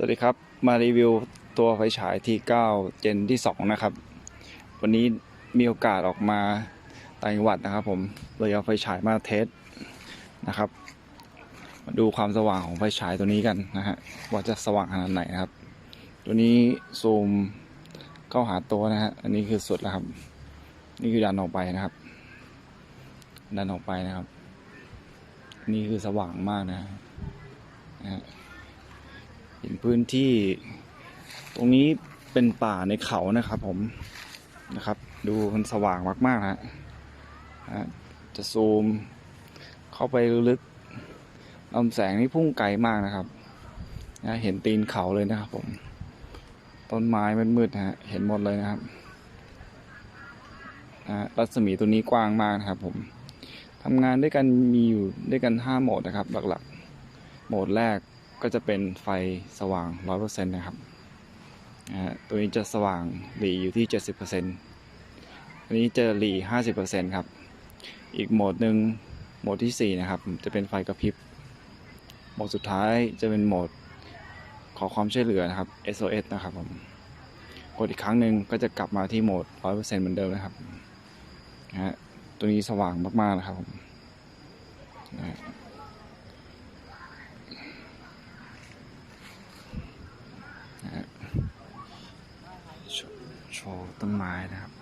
สวัสดีครับ มารีวิวตัวไฟฉาย T9 เจนที่ 2 นะครับ วันนี้มีโอกาสออกมาต่างจังหวัดนะครับผมเลยเอาไฟฉายมาเทสนะครับ มาดูความสว่างของไฟฉายตัวนี้กันนะฮะว่าจะสว่างขนาดไหนนะครับ ตัวนี้ซูมเข้าหาตัวนะฮะอันนี้คือสุดแล้วครับ นี่คือดันออกไปนะครับ ดันออกไปนะครับ นี่คือสว่างมากนะฮะนะฮะ เห็นพื้นที่ ตรงนี้เป็นป่าในเขานะครับผมนะครับ ดูมันสว่างมากๆนะฮะนะฮะจะซูมเข้าไปลึกลำแสงนี่พุ่งไกลมากนะครับนะเห็นตีนเขาเลยนะครับผม ต้นไม้มืดๆนะฮะเห็นหมดเลยนะครับนะรัศมีตัวนี้กว้างมากนะครับ ผมทำงานด้วยกันมีอยู่ด้วยกัน5โหมดนะครับ หลักๆ โหมดแรก ก็จะเป็นไฟสว่าง 100%นะครับนะฮะตัวนี้จะสว่างหลีอยู่ที่ 70%อันนี้จะหลี50%ครับ อีกโหมดหนึ่งโหมดที่ 4 นะครับ จะเป็นไฟกระพริบ โหมดสุดท้ายจะเป็นโหมดขอความช่วยเหลือนะครับ SOS นะครับผม กดอีกครั้งหนึ่งก็จะกลับมาที่โหมด 100%เหมือนเดิมนะครับนะฮะตัวนี้สว่างมากๆนะครับผมนะฮะ โชว์ โชว์ต้นไม้นะครับ